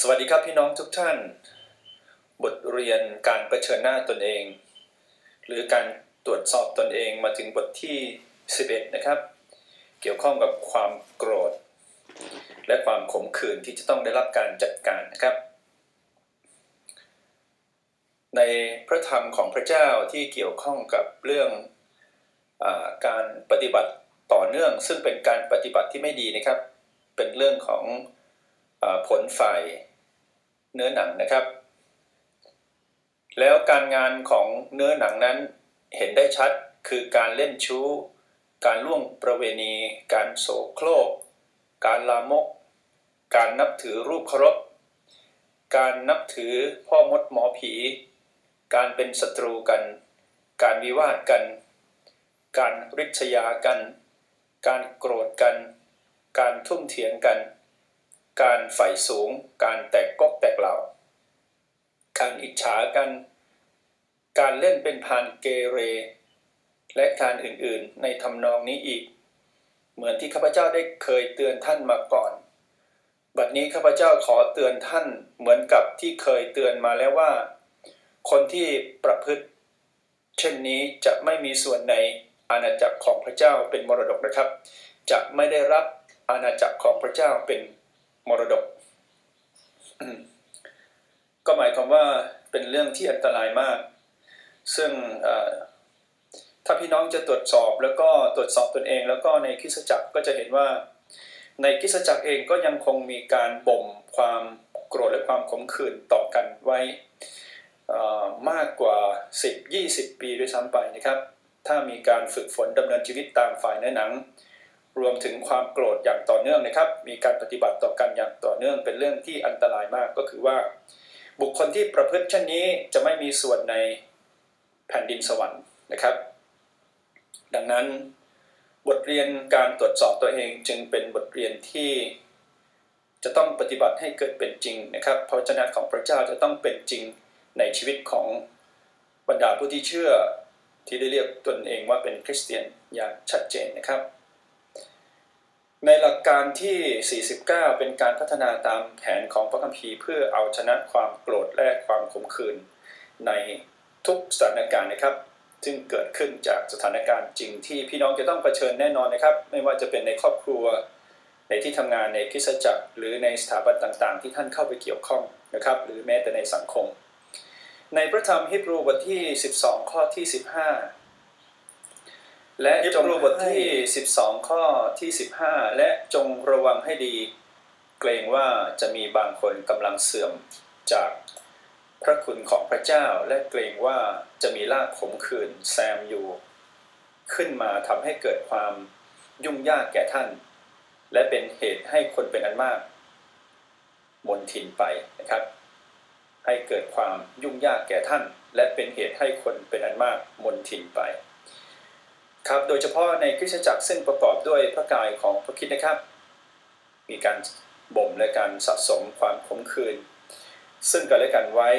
สวัสดีครับพี่น้องทุกท่าน บทเรียนการเผชิญหน้าตนเอง หรือการตรวจสอบตนเองมาถึงบทที่ 11 นะครับ เกี่ยวข้องกับความโกรธ และความขมขื่นที่จะต้องได้รับการจัดการนะครับ ในพระธรรมของพระเจ้าที่เกี่ยวข้องกับเรื่องอการปฏิบัติต่อเนื่อง ซึ่งเป็นการปฏิบัติที่ไม่ดีนะครับ เป็นเรื่องของ ผลฝ่ายเนื้อหนังนะครับ แล้วการงานของเนื้อหนังนั้นเห็นได้ชัดคือการเล่นชู้ การล่วงประเวณี การโสโครก การลามก การนับถือรูปเคารพ การนับถือพ่อมดหมอผี การเป็นศัตรูกัน การวิวาทกัน การริษยากัน การโกรธกัน การทุ่มเถียงกัน การใฝ่สูง การแตกกกแตกเหล่า การอิจฉากัน การเล่นเป็นพานเกเร และการอื่นๆ ในทำนองนี้อีก เหมือนที่ข้าพเจ้าได้เคยเตือนท่านมาก่อน บัดนี้ข้าพเจ้าขอเตือนท่านเหมือนกับที่เคยเตือนมาแล้วว่า คนที่ประพฤติ เช่นนี้จะไม่มีส่วนในอาณาจักรของพระเจ้าเป็นมรดกนะครับ จะไม่ได้รับอาณาจักรของพระเจ้าเป็น มรดก ก็หมายความว่าเป็นเรื่องที่อันตรายมาก ซึ่งถ้าพี่น้องจะตรวจสอบแล้วก็ตรวจสอบตนเอง แล้วก็ในคิสจักรก็จะเห็นว่าในคิสจักรเองก็ยังคงมีการบ่มความโกรธและความขมขื่นต่อกันไว้มากกว่า 10-20 ปีด้วยซ้ำไปนะครับ ถ้ามีการฝึกฝนดำเนินชีวิตตามฝ่ายเนื้อหนัง รวมถึงความโกรธอย่างต่อเนื่องนะครับ มีการปฏิบัติต่อกันอย่างต่อเนื่องเป็นเรื่องที่อันตรายมากก็คือว่า บุคคลที่ประพฤติเช่นนี้จะไม่มีส่วนในแผ่นดินสวรรค์นะครับ ดังนั้นบทเรียนการตรวจสอบตัวเองจึงเป็นบทเรียนที่จะต้องปฏิบัติให้เกิดเป็นจริงนะครับพระวจนะของพระเจ้าจะต้องเป็นจริงในชีวิตของบรรดาผู้ที่เชื่อที่ได้เรียกตนเองว่าเป็นคริสเตียนอย่างชัดเจนนะครับ ในหลักการที่ 49 เป็นการพัฒนาตามแผนของพระคัมภีร์เพื่อเอาชนะความโกรธและความขมขื่นในทุกสถานการณ์นะครับ ซึ่งเกิดขึ้นจากสถานการณ์จริงที่พี่น้องจะต้องเผชิญแน่นอนนะครับ ไม่ว่าจะเป็นในครอบครัว ในที่ทำงานในคิสจักร หรือในสถาบันต่างๆ ที่ท่านเข้าไปเกี่ยวข้องนะครับ หรือแม้แต่ในสังคม ในพระธรรมฮิบรูบทที่ 12 ข้อที่ 15 และจงรูบทที่ 12 ข้อที่ 15 และจงระวังให้ดี เกรงว่าจะมีบางคนกำลังเสื่อมจากพระคุณของพระเจ้า และเกรงว่าจะมีลากขมขื่นแซมอยู่ ขึ้นมาทำให้เกิดความยุ่งยากแก่ท่าน และเป็นเหตุให้คนเป็นอันมากมนทินไปนะครับ ให้เกิดความยุ่งยากแก่ท่าน และเป็นเหตุให้คนเป็นอันมากมนทินไป ครับ โดยเฉพาะในคริสตจักรซึ่งประกอบด้วยพระกายของพระคิดนะครับ มีการบ่มและการสะสมความขมขื่นซึ่งกันและกันไว้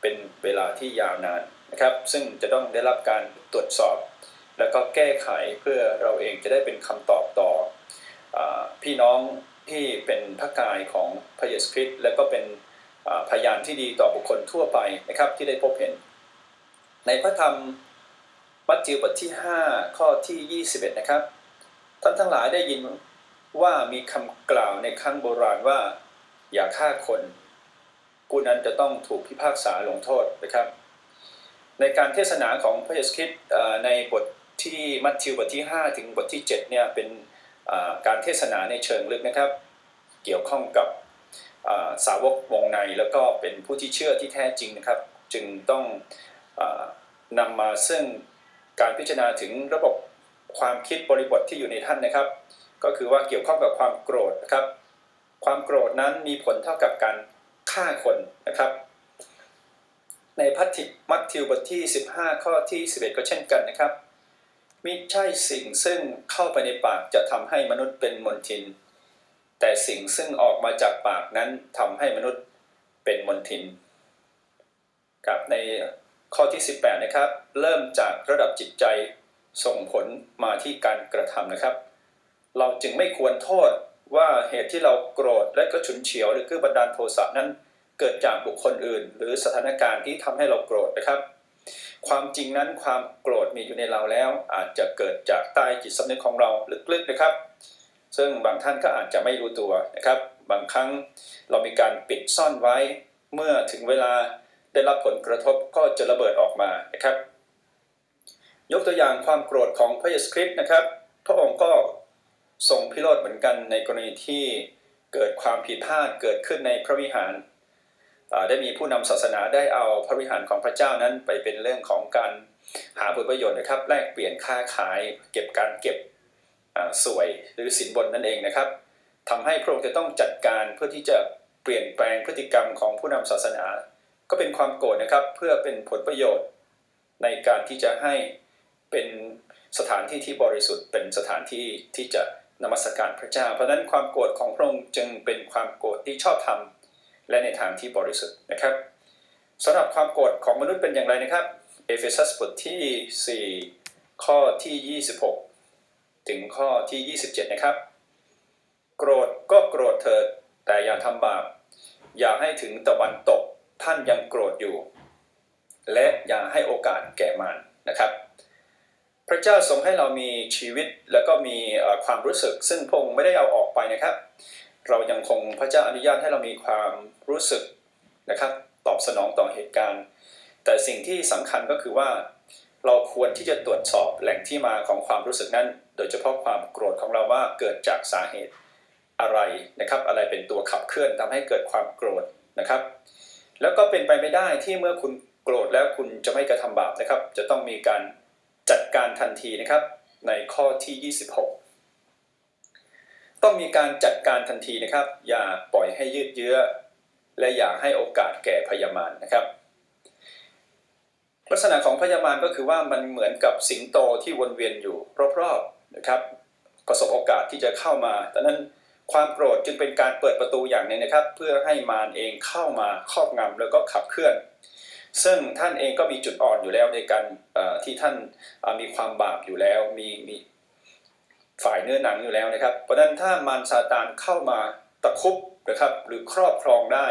เป็นเวลาที่ยาวนานนะครับ ซึ่งจะต้องได้รับการตรวจสอบ แล้วก็แก้ไขเพื่อเราเองจะได้เป็นคำตอบต่ออพี่น้องที่เป็นพระกายของพระเยซูคริสต์และก็เป็นพยานที่ดีต่อบุคคลทั่วไปนะครับที่ได้พบเห็น ในพระธรรม มัทธิวบทที่ 5 ข้อที่ 21 นะครับ ท่านทั้งหลายได้ยินว่ามีคำกล่าวในครั้งโบราณว่า อย่าฆ่าคนผู้นั้นจะต้องถูกพิพากษาลงโทษนะครับ ในการเทศนาของพระเยซูคริสต์ในบทที่มัทธิวบทที่ 5 ถึงบทที่ 7 เนี่ยเป็นการเทศนาในเชิงลึกนะครับ เกี่ยวข้องกับสาวกวงในแล้วก็เป็นผู้ที่เชื่อที่แท้จริงนะครับ จึงต้องอนำมาซึ่ง การพิจารณาถึงระบบความคิดบริบทที่อยู่ในท่านนะครับ ก็คือว่าเกี่ยวข้องกับความโกรธนะครับ ความโกรธนั้นมีผลเท่ากับการฆ่าคนนะครับ ในพัทธิมัทธิวบทที่ 15 ข้อที่ 11 ก็เช่นกันนะครับมิใช่สิ่งซึ่งเข้าไปในปากจะทำให้มนุษย์เป็นมนทิน แต่สิ่งซึ่งออกมาจากปากนั้นทำให้มนุษย์เป็นมนทินครับใน ข้อที่ 18 นะครับ เริ่มจากระดับจิตใจส่งผลมาที่การกระทำนะครับ เราจึงไม่ควรโทษว่าเหตุที่เราโกรธและก็ฉุนเฉียวหรือคือบันดาลโทสะนั้น เกิดจากบุคคลอื่น หรือสถานการณ์ที่ทำให้เราโกรธนะครับ ความจริงนั้นความโกรธมีอยู่ในเราแล้ว อาจจะเกิดจากใต้จิตสำนึกของเราลึกๆนะครับ ซึ่งบางท่านก็อาจจะไม่รู้ตัวนะครับ บางครั้งเรามีการปิดซ่อนไว้เมื่อถึงเวลา ได้รับผลกระทบก็จะระเบิดออกมานะครับ ยกตัวอย่างความโกรธของพระเยซูคริสต์นะครับ พระองค์ก็ทรงพิโรธเหมือนกันในกรณีที่เกิดความผิดพลาดเกิดขึ้นในพระวิหาร ได้มีผู้นำศาสนาได้เอาพระวิหารของพระเจ้านั้นไปเป็นเรื่องของการหาผลประโยชน์นะครับ แลกเปลี่ยนค้าขายเก็บการเก็บสวยหรือสินบนนั่นเองนะครับทำให้พระองค์จะต้องจัดการเพื่อที่จะเปลี่ยนแปลงพฤติกรรมของผู้นำศาสนา ก็เป็นความโกรธนะครับเพื่อเป็นผลประโยชน์ในการที่จะให้เป็นสถานที่ที่บริสุทธิ์ เป็นสถานที่ที่จะนมัสการพระเจ้า เพราะฉะนั้นความโกรธของพระองค์จึงเป็นความโกรธที่ชอบธรรมและในทางที่บริสุทธิ์นะครับสำหรับความโกรธของมนุษย์เป็นอย่างไรนะครับ เอเฟซัสบทที่ 4 ข้อที่ 26 ถึงข้อที่ 27 นะครับ โกรธก็โกรธเถิดแต่อย่าทำบาปอย่าให้ถึงตะวันตก ท่านยังโกรธอยู่ และอย่าให้โอกาสแก่มันนะครับ พระเจ้าทรงให้เรามีชีวิตแล้วก็มีความรู้สึก ซึ่งพงค์ไม่ได้เอาออกไปนะครับ เรายังคงพระเจ้าอนุญาตให้เรามีความรู้สึกนะครับ ตอบสนองต่อเหตุการณ์ แต่สิ่งที่สำคัญก็คือว่าเราควรที่จะตรวจสอบแหล่งที่มาของความรู้สึกนั้น โดยเฉพาะความโกรธของเราว่าเกิดจากสาเหตุอะไรนะครับ อะไรเป็นตัวขับเคลื่อนทำให้เกิดความโกรธนะครับ แล้วก็เป็นไปไม่ได้ที่เมื่อคุณโกรธแล้วคุณจะไม่กระทำบาปนะครับ จะต้องมีการจัดการทันทีนะครับ ในข้อที่ 26 ต้องมีการจัดการทันทีนะครับ อย่าปล่อยให้ยืดเยื้อ และอย่าให้โอกาสแก่พยามารนะครับ ลักษณะของพยามารก็คือว่ามันเหมือนกับสิงโตที่วนเวียนอยู่รอบๆนะครับ ประสบโอกาสที่จะเข้ามาดังนั้น ความโกรธจึงเป็นการเปิดประตูอย่างหนึ่งนะครับ เพื่อให้มารเองเข้ามาครอบงำแล้วก็ขับเคลื่อน ซึ่งท่านเองก็มีจุดอ่อนอยู่แล้วในการที่ท่านมีความบาปอยู่แล้วมีมีฝ่ายเนื้อหนังอยู่แล้วนะครับ เพราะฉะนั้นถ้ามารซาตานเข้ามาตะคุบนะครับหรือครอบครองได้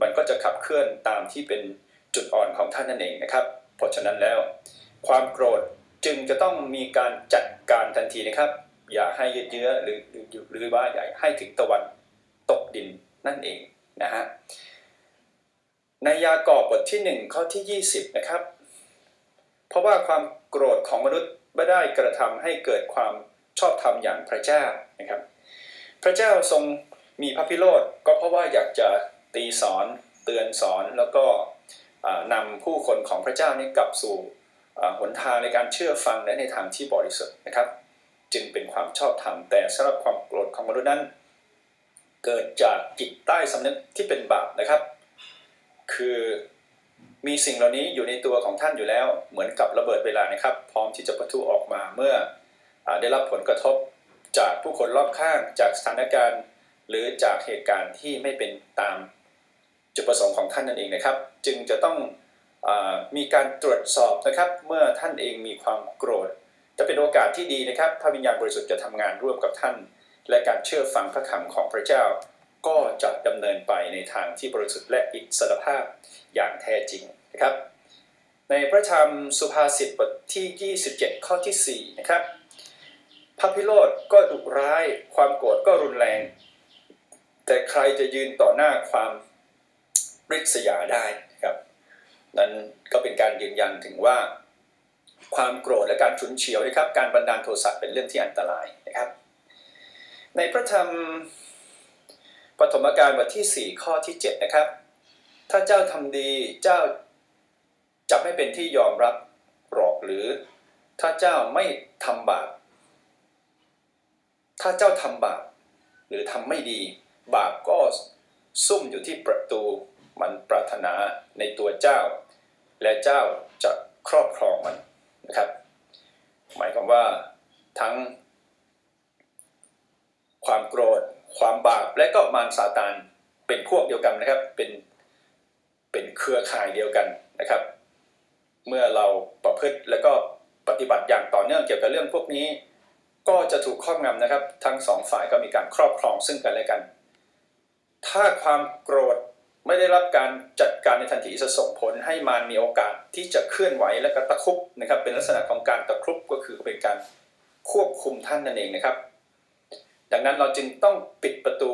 มันก็จะขับเคลื่อนตามที่เป็นจุดอ่อนของท่านนั่นเองนะครับ เพราะฉะนั้นแล้ว ความโกรธจึงจะต้องมีการจัดการทันทีนะครับ อย่าให้ยืดเยื้อหรือหรือหรือว่าอย่าให้ถึงตะวันตกดินนั่นเองนะฮะในยากอบบทที่ 1 ข้อที่ 20 นะครับ เพราะว่าความโกรธของมนุษย์ไม่ได้กระทำให้เกิดความชอบธรรมอย่างพระเจ้านะครับ พระเจ้าทรงมีพระพิโรธก็เพราะว่าอยากจะตีสอนเตือนสอนแล้วก็อ่านำผู้คนของพระเจ้านี้กลับสู่หนทางในการเชื่อฟังและในทางที่บริสุทธิ์นะครับ จึงเป็นความชอบธรรมแต่สำหรับความโกรธของมนุษย์นั้น เกิดจากจิตใต้สำนึกที่เป็นบาปนะครับ คือมีสิ่งเหล่านี้อยู่ในตัวของท่านอยู่แล้ว เหมือนกับระเบิดเวลานะครับ พร้อมที่จะปะทุออกมาเมื่ออได้รับผลกระทบจากผู้คนรอบข้างจากสถานการณ์ หรือจากเหตุการณ์ที่ไม่เป็นตามจุดประสงค์ของท่านนั่นเองนะครับ จึงจะต้องอมีการตรวจสอบนะครับ เมื่อท่านเองมีความโกรธ จะเป็นโอกาสที่ดีนะครับพระวิญญาณบริสุทธิ์จะทำงานร่วมกับท่าน และการเชื่อฟังพระคำของพระเจ้า ก็จะดำเนินไปในทางที่บริสุทธิ์และอิสรภาพอย่างแท้จริงนะครับ ในพระธรรมสุภาษิตบทที่ 27 ข้อที่4นะครับพระพิโรธก็ดุร้ายความโกรธก็รุนแรง แต่ใครจะยืนต่อหน้าความริษยาได้นะครับนั้นก็เป็นการยืนยันถึงว่า ความโกรธและการฉุนเฉียวนะครับ การบันดาลโทสะเป็นเรื่องที่อันตรายนะครับ ในพระธรรมปฐมกาลบทที่ 4 ข้อที่ 7 นะครับ ถ้าเจ้าทำดีเจ้าจะไม่เป็นที่ยอมรับหรอกหรือ ถ้าเจ้าไม่ทำบาปถ้าเจ้าทำบาปหรือทำไม่ดี บาปก็ซุ่มอยู่ที่ประตูมันปรารถนาในตัวเจ้า และเจ้าจะครอบครองมัน นะครับ หมายความว่าทั้งความโกรธ ความบาป และก็มารซาตานเป็นพวกเดียวกันนะครับ เป็นเป็นเครือข่ายเดียวกันนะครับ เมื่อเราประพฤติแล้วก็ปฏิบัติอย่างต่อเนื่องเกี่ยวกับเรื่องพวกนี้ ก็จะถูกครอบงำนะครับ ทั้งสองฝ่ายก็มีการครอบครองซึ่งกันและกัน ถ้าความโกรธ ไม่ได้รับการจัดการในทันทีจะส่งผลให้มารมีโอกาสที่จะเคลื่อนไหวและก็ตะครุบนะครับเป็นลักษณะของการตะครุบก็คือเป็นการควบคุมท่านนั่นเองนะครับ ดังนั้นเราจึงต้องปิดประตู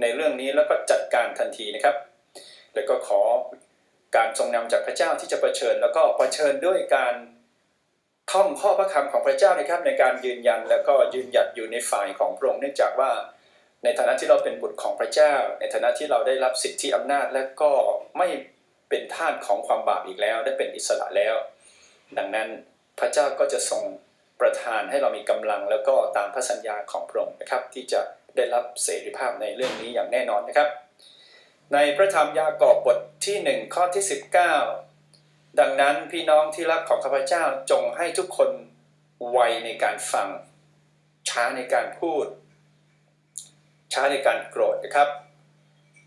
ในเรื่องนี้แล้วก็จัดการทันทีนะครับ แล้วก็ขอการทรงนำจากพระเจ้าที่จะเผชิญ แล้วก็เผชิญด้วยการท่องข้อพระคำของพระเจ้านะครับ ในการยืนยันแล้วก็ยืนหยัดอยู่ในฝ่ายของพระองค์เนื่องจากว่า ในฐานะที่เราเป็นบุตรของพระเจ้า ในฐานะที่เราได้รับสิทธิอำนาจและก็ไม่เป็นทาสของความบาปอีกแล้ว ได้เป็นอิสระแล้ว ดังนั้นพระเจ้าก็จะทรงประทานให้เรามีกำลังแล้วก็ตามพระสัญญาของพระองค์นะครับ ที่จะได้รับเสรีภาพในเรื่องนี้อย่างแน่นอนนะครับ ในพระธรรมยากอบบทที่ 1 ข้อที่ 19 ดังนั้นพี่น้องที่รักของข้าพเจ้าจงให้ทุกคนไวในการฟัง ช้าในการพูด ช้าในการโกรธนะครับ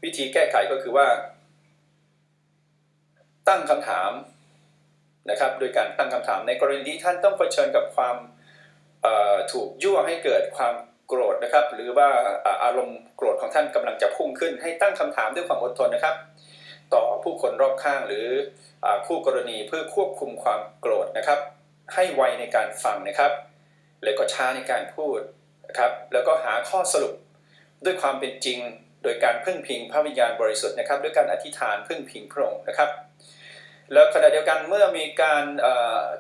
วิธีแก้ไขก็คือว่า ตั้งคำถามนะครับ โดยการตั้งคำถามในกรณีที่ท่านต้องเผชิญกับความถูกยั่วให้เกิดความโกรธนะครับ หรือว่าอารมณ์โกรธของท่านกำลังจะพุ่งขึ้น ให้ตั้งคำถามด้วยความอดทนนะครับ ต่อผู้คนรอบข้างหรืออคู่กรณีเพื่อควบคุมความโกรธนะครับ ให้ไวในการฟังนะครับ แล้วก็ช้าในการพูดนะครับ แล้วก็หาข้อสรุป ด้วยความเป็นจริงโดยการพึ่งพิงพระวิญญาณบริสุทธิ์นะครับ ด้วยการอธิษฐานพึ่งพิงพระองค์นะครับ แล้วขณะเดียวกันเมื่อมีการ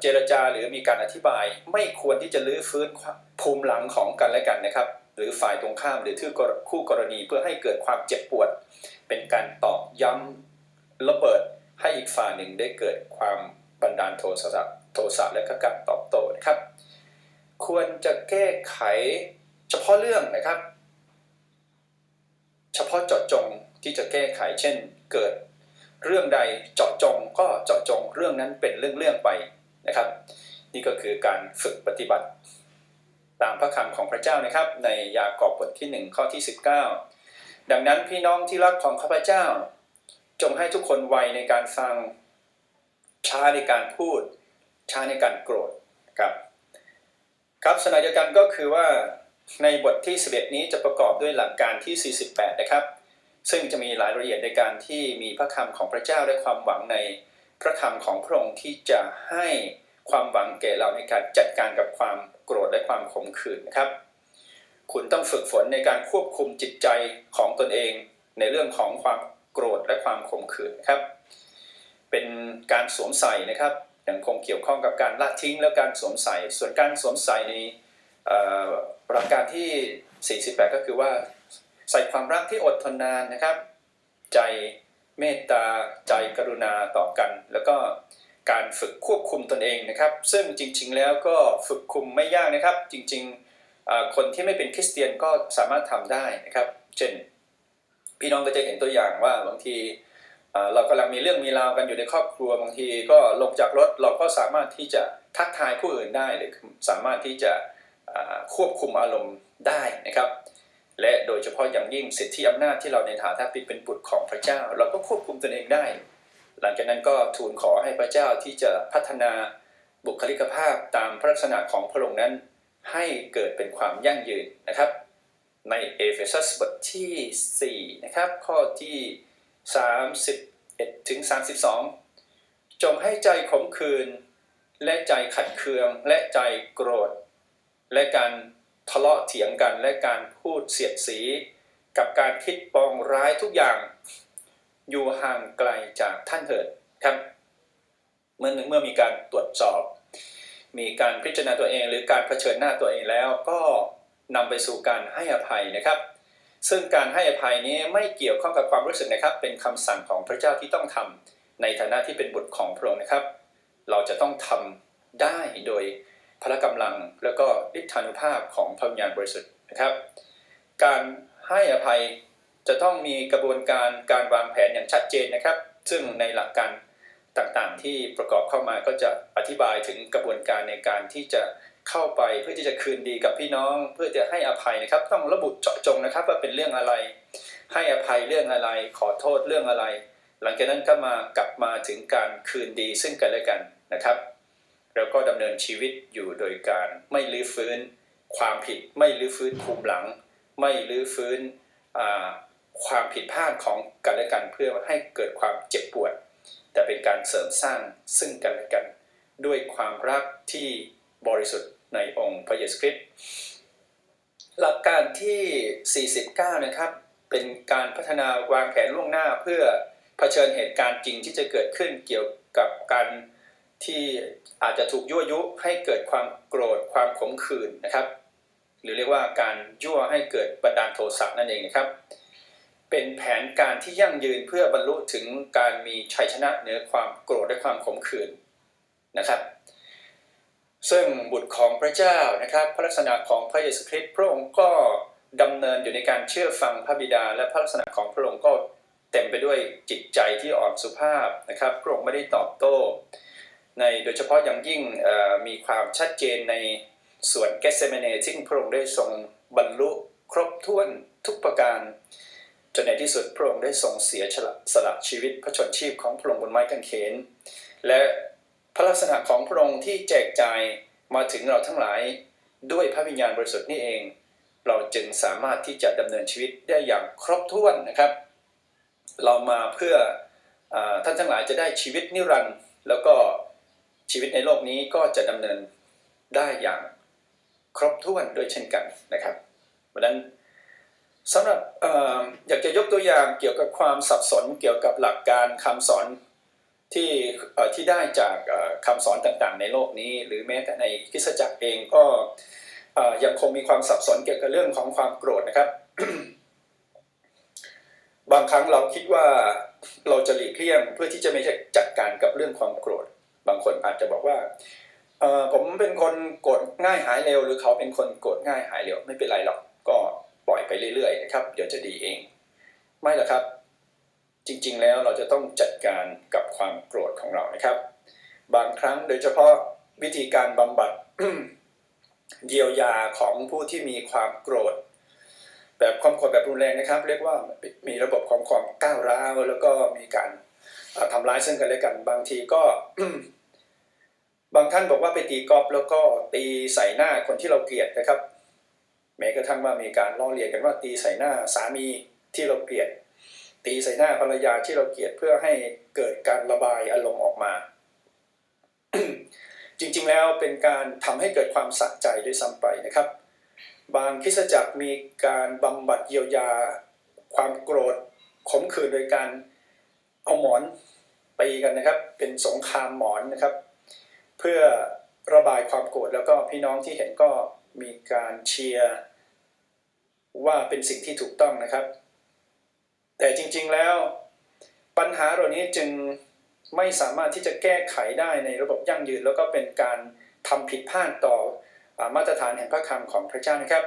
เจรจาหรือมีการอธิบาย ไม่ควรที่จะลื้อฟื้นภูมิหลังของกันและกันนะครับ หรือฝ่ายตรงข้ามหรือที่คู่กรณีเพื่อให้เกิดความเจ็บปวด เป็นการตอกย้ำระเบิดให้อีกฝ่ายหนึ่งได้เกิดความบันดาลโทสะโทสะและก็การตอบโต้นะครับ ควรจะแก้ไขเฉพาะเรื่องนะครับ เฉพาะเจาะจงที่จะแก้ไขเช่น เกิดเรื่องใดเจาะจงก็เจาะจงเรื่องนั้นเป็นเรื่องๆไปนะครับ นี่ก็คือการฝึกปฏิบัติ ตามพระคำของพระเจ้านะครับ ในยากอบบทที่ 1 ข้อที่ 19 ดังนั้นพี่น้องที่รักของข้าพเจ้า จงให้ทุกคนไวในการฟังช้าในการพูดช้าในการโกรธครับ ครับสนายกันก็คือว่า ในบทที่ 11 นี้จะประกอบด้วยหลักการที่ 48 นะครับ ซึ่งจะมีรายละเอียดในการที่มีพระคำของพระเจ้าและความหวังในพระคำของพระองค์ที่จะให้ความหวังแก่เราในการจัดการกับความโกรธและความขมขื่นนะครับ คุณต้องฝึกฝนในการควบคุมจิตใจของตนเอง ในเรื่องของความโกรธและความขมขื่นนะครับ เป็นการสวมใส่นะครับยังคงเกี่ยวข้องกับการละทิ้งและการสวมใส่ ส่วนการสวมใส่ใน หลักการที่ 48 ก็คือว่า ใส่ความรักที่อดทนนานนะครับ ใจเมตตาใจกรุณาต่อกัน แล้วก็การฝึกควบคุมตนเองนะครับ ซึ่งจริง ๆ แล้วก็ฝึกคุมไม่ยากนะครับ จริงๆคนที่ไม่เป็นคริสเตียนก็สามารถทำได้นะครับ เช่น พี่น้องก็จะเห็นตัวอย่างว่าบางทีเรากำลังมีเรื่องมีราวกันอยู่ในครอบครัวบางทีก็ลงจากรถเราก็สามารถที่จะทักทายผู้อื่นได้หรือสามารถที่จะ ควบคุมอารมณ์ได้นะครับ และโดยเฉพาะอย่างยิ่งสิทธิอำนาจที่เราในฐานะเป็นบุตรของพระเจ้า เราก็ควบคุมตนเองได้ หลังจากนั้นก็ทูลขอให้พระเจ้าที่จะพัฒนาบุคลิกภาพตามพระลักษณะของพระองค์นั้น ให้เกิดเป็นความยั่งยืนนะครับ ในเอเฟซัสบทที่4นะครับข้อที่ 31ถึง32 จงให้ใจขมขื่นและใจขัดเคืองและใจโกรธ และการทะเลาะเถียงกัน และการพูดเสียดสี กับการคิดปองร้ายทุกอย่างอยู่ห่างไกลจากท่านเถิดครับเมื่อเมื่อมีการตรวจสอบ มีการพิจารณาตัวเอง หรือการเผชิญหน้าตัวเองแล้วก็นำไปสู่การให้อภัยนะครับ ซึ่งการให้อภัยนี้ไม่เกี่ยวข้องกับความรู้สึกนะครับ เป็นคำสั่งของพระเจ้าที่ต้องทำในฐานะที่เป็นบุตรของพระองค์นะครับ เราจะต้องทำได้โดย พละกำลังแล้วก็ฤทธานุภาพของพระวิญญาณบริสุทธิ์นะครับ การให้อภัยจะต้องมีกระบวนการการวางแผนอย่างชัดเจนนะครับ ซึ่งในหลักการต่างๆ ที่ประกอบเข้ามาก็จะอธิบายถึงกระบวนการในการที่จะเข้าไปเพื่อที่จะคืนดีกับพี่น้อง เพื่อจะให้อภัยนะครับ ต้องระบุเจาะจงนะครับ ว่าเป็นเรื่องอะไร ให้อภัยเรื่องอะไร ขอโทษเรื่องอะไร หลังจากนั้นก็มากลับมาถึงการคืนดีซึ่งกันและกันนะครับ แล้วก็ดำเนินชีวิตอยู่โดยการไม่ลื้อฟื้นความผิดไม่รื้อฟื้นภูมิหลัง ไม่รื้อฟื้นความผิดพลาดของกันและกันเพื่อให้เกิดความเจ็บปวด แต่เป็นการเสริมสร้างซึ่งกันและกัน ด้วยความรักที่บริสุทธิ์ในองค์พระเยซูคริสต์หลักการที่ 49 นะครับ เป็นการพัฒนาวางแผนล่วงหน้าเพื่อเผชิญเหตุการณ์จริงที่จะเกิดขึ้นเกี่ยวกับการ ที่อาจจะถูกยั่วยุให้เกิดความโกรธความขมขื่นนะครับ หรือเรียกว่าการยั่วให้เกิดบันดาลโทสะนั่นเองนะครับ เป็นแผนการที่ยั่งยืนเพื่อบรรลุถึงการมีชัยชนะเหนือความโกรธและความขมขื่นนะครับ ซึ่งบุตรของพระเจ้านะครับ พระลักษณะของพระเยซูคริสต์พระองค์ก็ดำเนินอยู่ในการเชื่อฟังพระบิดา และพระลักษณะของพระองค์ก็เต็มไปด้วยจิตใจที่อ่อนสุภาพนะครับ พระองค์ไม่ได้ตอบโต้ ในโดยเฉพาะอย่างยิ่งมีความชัดเจนในส่วนเกสเซเมเนซึ่งพระองค์ได้ทรงบรรลุครบถ้วนทุกประการ จนในที่สุดพระองค์ได้ทรงเสียสละชีวิตพระชนชีพของพระองค์บนไม้กางเขน และพระลักษณะของพระองค์ที่แจกจ่ายมาถึงเราทั้งหลายด้วยพระวิญญาณบริสุทธิ์นี่เอง เราจึงสามารถที่จะดำเนินชีวิตได้อย่างครบถ้วนนะครับ เรามาเพื่ออท่านทั้งหลายจะได้ชีวิตนิรันดร์แล้วก็ ชีวิตในโลกนี้ก็จะดำเนินได้อย่างครบถ้วนด้วยเช่นกันนะครับเพราะนั้นสำหรับออยากจะยกตัวอย่างเกี่ยวกับความสับสนเกี่ยวกับหลักการคำสอนที่ที่ได้จากคำสอนต่างๆ ในโลกนี้ หรือแม้แต่ในคริสตจักรเองก็ยังคงมีความสับสนเกี่ยวกับเรื่องของความโกรธนะครับ บางครั้งเราคิดว่าเราจะหลีกเลี่ยงเพื่อที่จะไม่จัดการกับเรื่องความโกรธ บางคนอาจจะบอกว่าเออผมเป็นคนโกรธง่ายหายเร็ว หรือเขาเป็นคนโกรธง่ายหายเร็วไม่เป็นไรหรอกก็ปล่อยไปเรื่อยๆนะครับ เดี๋ยวจะดีเอง ไม่หรอกครับ จริงๆแล้วเราจะต้องจัดการกับความโกรธของเรานะครับ บางครั้งโดยเฉพาะวิธีการบำบัดเยียวยาของผู้ที่มีความโกรธ แบบความโกรธแบบรุนแรงนะครับ เรียกว่ามีระบบของความก้าวร้าวแล้วก็มีการ ทำร้ายซึ่งกันและกัน บางทีก็บางท่านบอกว่าไปตีกอล์ฟแล้วก็ตีใส่หน้าคนที่เราเกลียดนะครับแม้กระทั่งว่ามีการล้อเลียนกันว่าตีใส่หน้าสามีที่เราเกลียด ตีใส่หน้าภรรยาที่เราเกลียดเพื่อให้เกิดการระบายอารมณ์ออกมา จริงๆแล้วเป็นการทำให้เกิดความสะใจด้วยซ้ำไปนะครับ บางคริสจักรมีการบำบัดเยียวยา ความโกรธขมขื่นโดยการ เอาหมอนตีกันนะครับ เป็นสงครามหมอนนะครับ เพื่อระบายความโกรธแล้วก็พี่น้องที่เห็นก็มีการเชียร์ว่าเป็นสิ่งที่ถูกต้องนะครับ แต่จริงๆแล้วปัญหาเหล่านี้จึงไม่สามารถที่จะแก้ไขได้ในระบบยั่งยืน แล้วก็เป็นการทำผิดพลาดต่ออมาตรฐานแห่งพระคำของพระเจ้านะครับ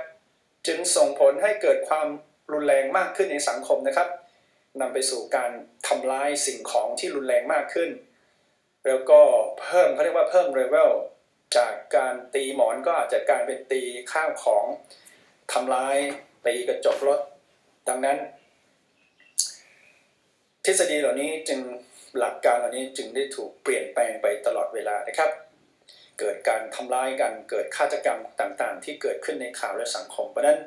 จึงส่งผลให้เกิดความรุนแรงมากขึ้นในสังคมนะครับ นำไปสู่การทำลายสิ่งของที่รุนแรงมากขึ้น แล้วก็เพิ่มเขาเรียกว่าเพิ่มเลเวลจากการตีหมอนก็อาจจะกลายเป็นตีข้าวของทำร้ายตีกระจกรถ ดังนั้น ทฤษฎีเหล่านี้จึงหลักการเหล่านี้จึงได้ถูกเปลี่ยนแปลงไปตลอดเวลานะครับ เกิดการทำร้ายกันเกิดฆาตกรรมต่างๆ ที่เกิดขึ้นในข่าวและสังคมเพราะนั้น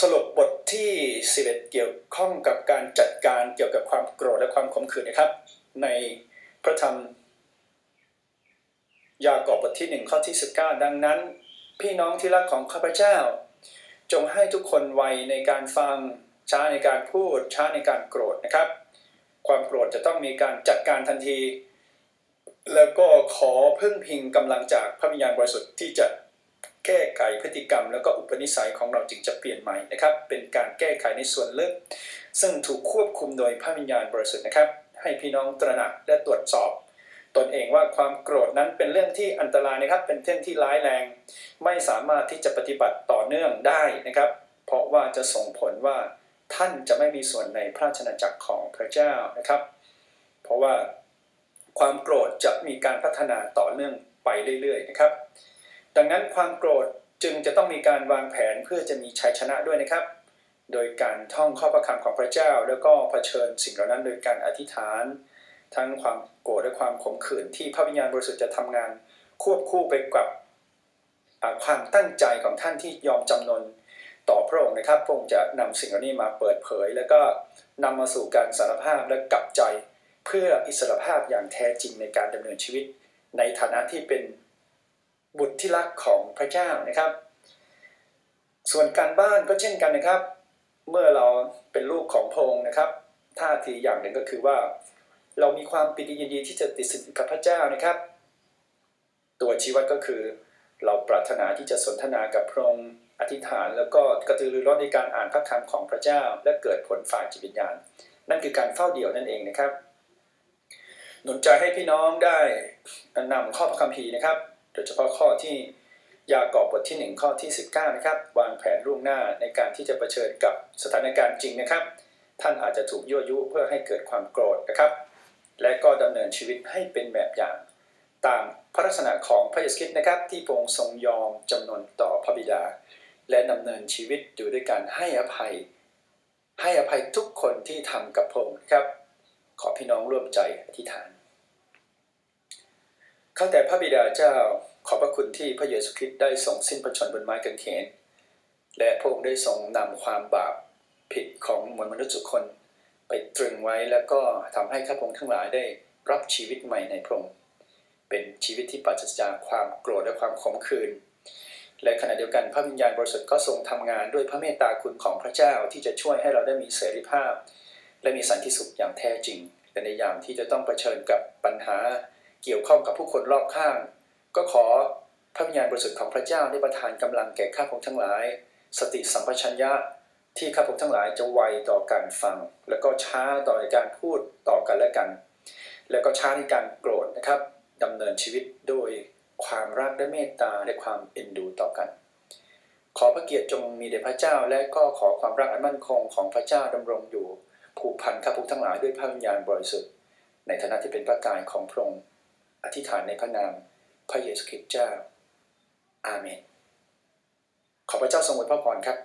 สรุปบทที่ 11 เกี่ยวข้องกับการจัดการเกี่ยวกับความโกรธและความขมขื่นนะครับ ในพระธรรม ยากอบบทที่ 1 ข้อที่ 19 ดังนั้น พี่น้องที่รักของข้าพเจ้า จงให้ทุกคนไวในการฟังช้าในการพูดช้าในการโกรธนะครับ ความโกรธจะต้องมีการจัดการทันที แล้วก็ขอพึ่งพิงกำลังจากพระวิญญาณบริสุทธิ์ที่จะ แก้ไขพฤติกรรม แล้วก็อุปนิสัยของเราจึงจะเปลี่ยนใหม่นะครับ เป็นการแก้ไขในส่วนลึก ซึ่งถูกควบคุมโดยพระวิญญาณบริสุทธิ์นะครับ ให้พี่น้องตระหนักและตรวจสอบ ตนเองว่าความโกรธนั้นเป็นเรื่องที่อันตรายนะครับ เป็นเรื่องที่ร้ายแรง ไม่สามารถที่จะปฏิบัติต่อเนื่องได้นะครับ เพราะว่าจะส่งผลว่าท่านจะไม่มีส่วนในพระราชนาจักรของพระเจ้านะครับ เพราะว่าความโกรธจะมีการพัฒนาต่อเนื่องไปเรื่อย ๆ นะครับ ดังนั้นความโกรธจึงจะต้องมีการวางแผนเพื่อจะมีชัยชนะด้วยนะครับ โดยการท่องข้อพระคำของพระเจ้า แล้วก็เผชิญสิ่งเหล่านั้นโดยการอธิษฐาน ทั้งความโกรธและความขมขื่นที่พระวิญญาณบริสุทธิ์จะทำงาน ควบคู่ไปกับความตั้งใจของท่านที่ยอมจำนนต่อพระองค์นะครับพระองค์จะนำสิ่งเหล่านี้มาเปิดเผย แล้วก็นำมาสู่การสารภาพและกลับใจ เพื่ออิสรภาพอย่างแท้จริงในการดำเนินชีวิต ในฐานะที่เป็น บุตรที่รักของพระเจ้านะครับ ส่วนการบ้านก็เช่นกันนะครับ เมื่อเราเป็นลูกของพระองค์นะครับท่าทีอย่างหนึ่งก็คือว่า เรามีความปิติยินดีที่จะติดสนิทกับพระเจ้านะครับ ตัวชีวัดก็คือ เราปรารถนาที่จะสนทนากับพระองค์อธิษฐานแล้วก็กระตือรือร้นในการอ่านพระคำของพระเจ้า และเกิดผลฝ่ายจิตวิญญาณ นั่นคือการเฝ้าเดี่ยวนั่นเองนะครับ หนุนใจให้พี่น้องได้นำข้อพระคัมภีร์นะครับ โดยเฉพาะข้อที่ยากอบบทที่ 1 ข้อที่ 19 นะครับ วางแผนล่วงหน้าในการที่จะเผชิญกับสถานการณ์จริงนะครับ ท่านอาจจะถูกยั่วยุเพื่อให้เกิดความโกรธนะครับ และก็ดำเนินชีวิตให้เป็นแบบอย่าง ตามพระลักษณะของพระเยซูคริสต์นะครับ ที่พระองค์ทรงยอมจำนนต่อพระบิดา และดำเนินชีวิตอยู่ด้วยการให้อภัย ให้อภัยทุกคนที่ทำกับพระองค์นะครับ ขอพี่น้องร่วมใจอธิษฐาน ข้าแต่พระบิดาเจ้าขอบพระคุณที่พระเยซูคริสต์ได้ทรงสิ้นพระชนบนไม้กางเขน และพระองค์ได้ทรงนำความบาปผิดของมวลมนุษย์ทุกคน ไปตรึงไว้แล้วก็ทำให้ข้าพงทั้งหลายได้รับชีวิตใหม่ในพระองค์เป็นชีวิตที่ปราศจากความโกรธและความขมขื่นและขณะเดียวกันพระวิญญาณบริสุทธิ์ก็ทรงทำงานด้วยพระเมตตาคุณของพระเจ้าที่จะช่วยให้เราได้มีเสรีภาพ และมีสันติสุขอย่างแท้จริงและในยามที่จะต้องเผชิญกับปัญหา เกี่ยวข้องกับผู้คนรอบข้าง ก็ขอพระวิญญาณบริสุทธิ์ของพระเจ้าได้ประทานกำลังแก่ข้าพงทั้งหลาย สติสัมปชัญญะที่ข้าพงทั้งหลายจะไวต่อการฟัง แล้วก็ช้าต่อในการพูดต่อกันและกัน แล้วก็ช้าในการโกรธนะครับดำเนินชีวิตโดยความรักและเมตตาและความเอ็นดูต่อกัน ขอพระเกียรติจงมีแด่พระเจ้า และก็ขอความรักอันมั่นคงของพระเจ้าดำรงอยู่ผูกพันข้าพงทั้งหลายด้วยพระวิญญาณบริสุทธิ์ในฐานะที่เป็นพระกายของพระองค์ อธิษฐานในพระนามพระเยซูคริสต์เจ้า อาเมน ขอพระเจ้าทรงอวยพระพรครับ